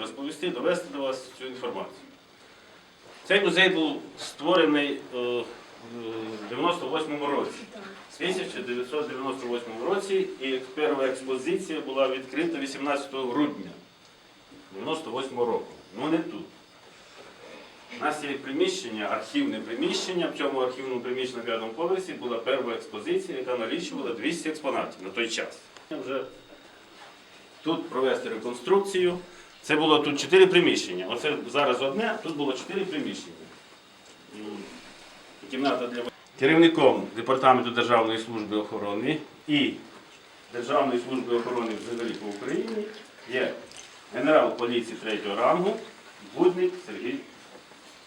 Розповісти, довести до вас цю інформацію. Цей музей був створений е, у 98-му е, році, в 1998 році, і перша експозиція була відкрита 18 грудня. 98 року. Ну не тут. У нас є приміщення, архівне приміщення. В цьому архівному приміщенні на п'ятому поверсі була перша експозиція, яка налічувала 200 експонатів на той час. Вже тут провести реконструкцію. Це було тут чотири приміщення. Оце зараз одне, тут було чотири приміщення. Кімната для керівником департаменту Державної служби охорони і Державної служби охорони взагалі по Україні є генерал поліції третього рангу Будник Сергій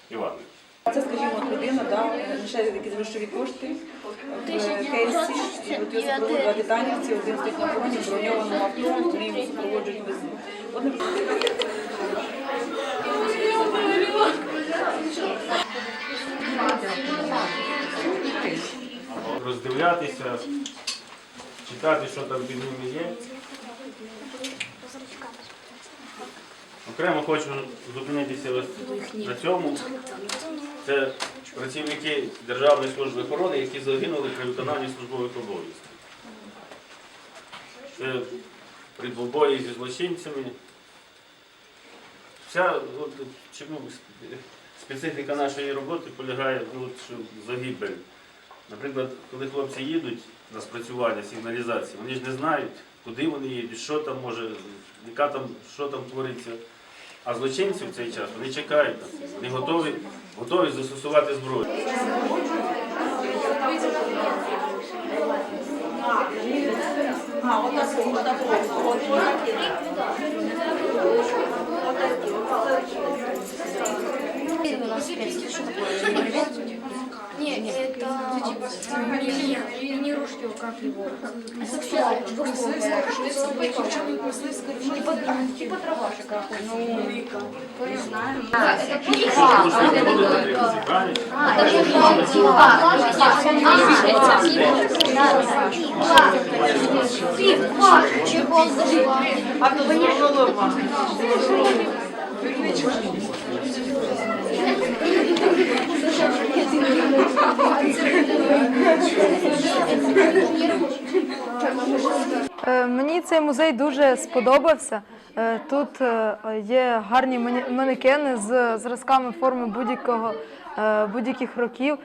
Іванович. Це, скажімо, людина, да, лише якісь грошові кошти в кейсі, і от його супроводжують два титанівці, один стоїть на фронті, в броньованому авто, вони його супроводжують наприклад, Роздивлятися, читати, що там під ними є. Окремо хочу зупинитися ось на цьому. Це працівники Державної служби охорони, які загинули при виконанні службових обов'язків. Це при двобої зі злочинцями. Вся от, чому специфіка нашої роботи полягає що загибель. Наприклад, коли хлопці їдуть на спрацювання сигналізації, вони ж не знають, куди вони їдуть, що там може, яка там, що там твориться. А злочинці в цей час вони чекають, вони готові, готові застосувати зброю. Нет, это... Не ружье, как его? Типа травашек какой. Ну, не знаю. Это пива. Чего он заживал? А кто-то не цей музей дуже сподобався. Е, Тут е, є гарні манекени з зразками форми будь-якого е, будь-яких років.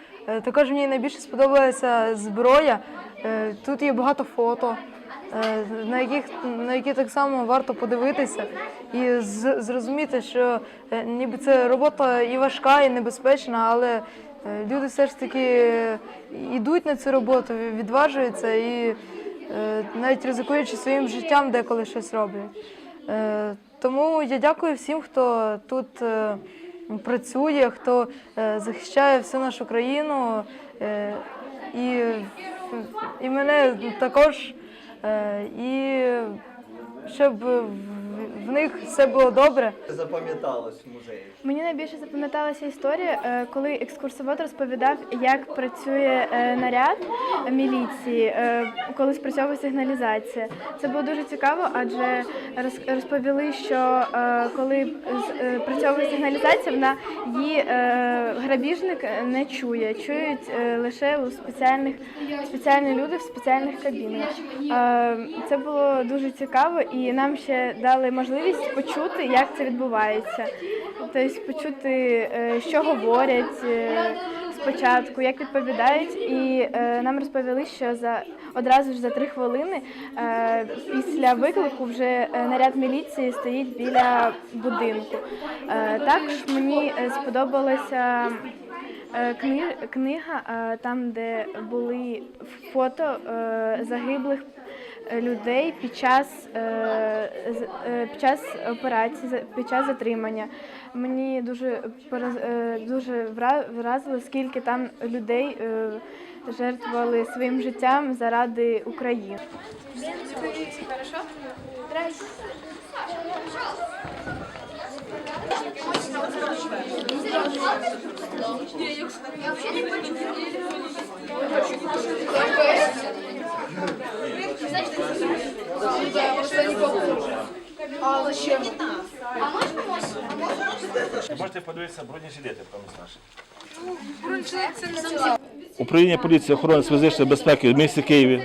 Також мені найбільше сподобалася зброя. Тут є багато фото, на яких на які так само варто подивитися і зрозуміти, що ніби це робота і важка, і небезпечна, але люди все ж таки йдуть на цю роботу, відважуються і навіть ризикуючи своїм життям, деколи щось роблять. Е, Тому я дякую всім, хто тут е, працює, хто е, захищає всю нашу країну. е, І, і мене також. Е, І щоб в- них все було добре. запам'яталось в музеї? Мені найбільше запам'яталася історія, е, коли екскурсовод розповідав, як працює е, наряд міліції, е, коли спрацьовує сигналізація. Це було дуже цікаво, адже розповіли, що коли працьовує сигналізація, вона її грабіжник не чує, чують лише у спеціальних спеціальні люди в спеціальних кабінах. Це було дуже цікаво, і нам ще дали можливість почути, як це відбувається. Тобто почути, е, що говорять е, спочатку, як відповідають, і е, нам розповіли, що за одразу ж за три хвилини після виклику вже наряд міліції стоїть біля будинку. Також мені сподобалася. Кни- Книга, там, де були фото загиблих людей під час, е, е, під час операції, під час затримання. Мені дуже е, дуже вра- вразило, скільки там людей жертвували своїм життям заради України. А? Можете подивитися бронежилети промість наші. Управління поліції охорони фізичної безпеки в місті Києві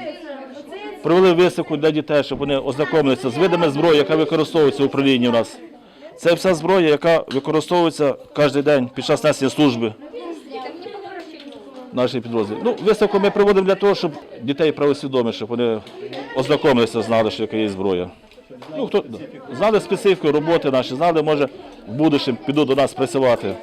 провели виставку для дітей, щоб вони ознайомилися з видами зброї, яка використовується в управлінні у нас. Це вся зброя, яка використовується кожен день під час несення служби нашій підрозділі. Ну, виставку ми проводимо для того, щоб дітей правосвідомі, щоб вони ознайомилися, знали, що яка є зброя. Ну, хто, знали специфіку роботи наші, знали, може, в будущем підуть до нас працювати.